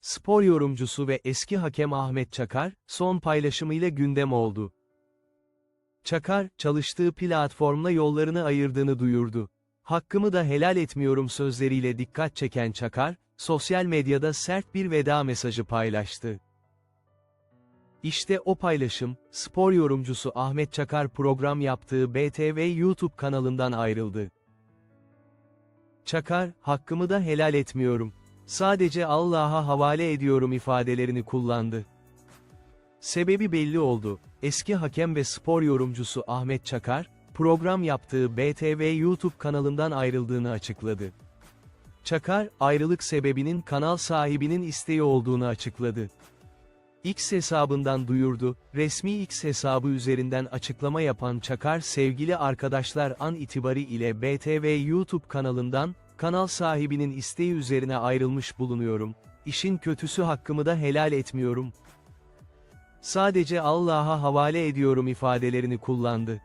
spor yorumcusu ve eski hakem Ahmet Çakar, son paylaşımıyla gündem oldu. Çakar, çalıştığı platformla yollarını ayırdığını duyurdu. Hakkımı da helal etmiyorum sözleriyle dikkat çeken Çakar, sosyal medyada sert bir veda mesajı paylaştı. İşte o paylaşım, spor yorumcusu Ahmet Çakar program yaptığı BTV YouTube kanalından ayrıldı. Çakar, hakkımı da helal etmiyorum. Sadece Allah'a havale ediyorum ifadelerini kullandı. Sebebi belli oldu. Eski hakem ve spor yorumcusu Ahmet Çakar, program yaptığı BTV YouTube kanalından ayrıldığını açıkladı. Çakar, ayrılık sebebinin kanal sahibinin isteği olduğunu açıkladı. X hesabından duyurdu, resmi X hesabı üzerinden açıklama yapan Çakar sevgili arkadaşlar an itibari ile BTV YouTube kanalından, kanal sahibinin isteği üzerine ayrılmış bulunuyorum, işin kötüsü hakkımı da helal etmiyorum. Sadece Allah'a havale ediyorum ifadelerini kullandı.